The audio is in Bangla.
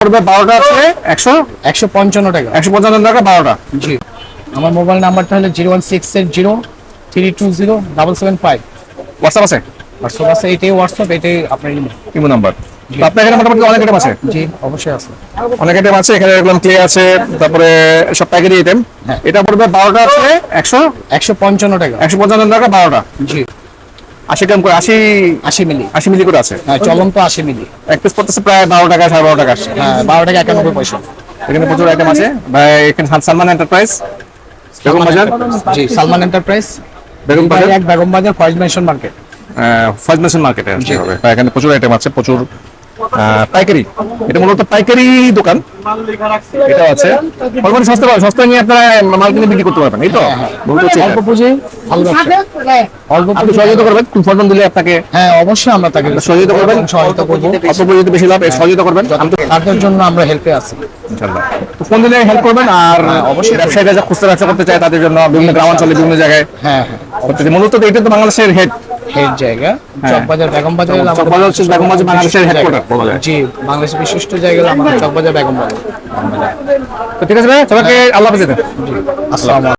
পড়বে বারোটা আছে। একশো? একশো পঞ্চান্ন টাকা। একশো পঞ্চান্ন টাকা বারোটা। জি। আমার মোবাইল নাম্বারটা হলো zero one six eight zero three two zero double seven five. WhatsApp আছে? হোয়াটসঅ্যাপ আছে এটাই হোয়াটসঅ্যাপ এটাই আপনার। Imo number. আপনার এখানে মোটামুটি অনেক আইটেম আছে? জি অবশ্যই আছে। অনেক আইটেম আছে এখানে ক্লে আছে তারপরে সব আইটেম হ্যাঁ। এটা পড়বে বারোটা আছে একশো? একশো পঞ্চান্ন টাকা। একশো পঞ্চান্ন টাকা বারোটা। জি। আশি গ্রাম করে আশি আশি মিলি। আশি মিলি করে আছে। হ্যাঁ চলন্ত আশি মিলি। এক পিস পড়তেছে প্রায় বারো টাকা সাড়ে বারো টাকা। হ্যাঁ বারো টাকা একানব্বই পয়সা। এখানে প্রচুর আইটেম আছে। ভাই এখানে সালমান এন্টারপ্রাইজ বেগম বাজার? জি সালমান এন্টারপ্রাইজ বেগম বাজার? এক Begum Bazar Foyez mansion market. Foyez mansion মার্কেটে হবে। এখানে প্রচুর আইটেম আছে প্রচুর পাইকারি। এটা মূলত পাইকারি দোকান। এটা আছে। সস্তা পাবেন সস্তা নিয়ে আপনারা মাল কিনে বিক্রি করতে পারবেন এই তো? হচ্ছে অল্প পুঁজি ভালো ব্যবসা। অল্প পুঁজি সহযোগিতা করবেন কোন দিলে আপনাকে হ্যাঁ অবশ্যই আমরা তাকে সহযোগিতা করবেন। সহায়তা করব। অল্প বেশি লাভ সহযোগিতা করবেন। তাদের জন্য আমরা হেল্পে আছি। ইনশাআল্লাহ। ফোন দিলে হেল্প করবেন আর অবশ্যই। ব্যবসায়ীরা যা খুচরা ব্যবসা করতে চায় তাদের জন্য বিভিন্ন গ্রামাঞ্চলে বিভিন্ন জায়গায় হ্যাঁ হ্যাঁ। মূলত এটা তো বাংলাদেশের হেড হেড জায়গা চকবাজার বেগম বাজার চকবাজার হচ্ছে বেগম বাজার বাংলাদেশের। বলা যায়। জি বাংলাদেশের বিশিষ্ট জায়গা আমাদের চকবাজার বেগম বাজার তো ঠিক আছে ভাই সবাইকে আল্লাহ হাফেজ আসসালামু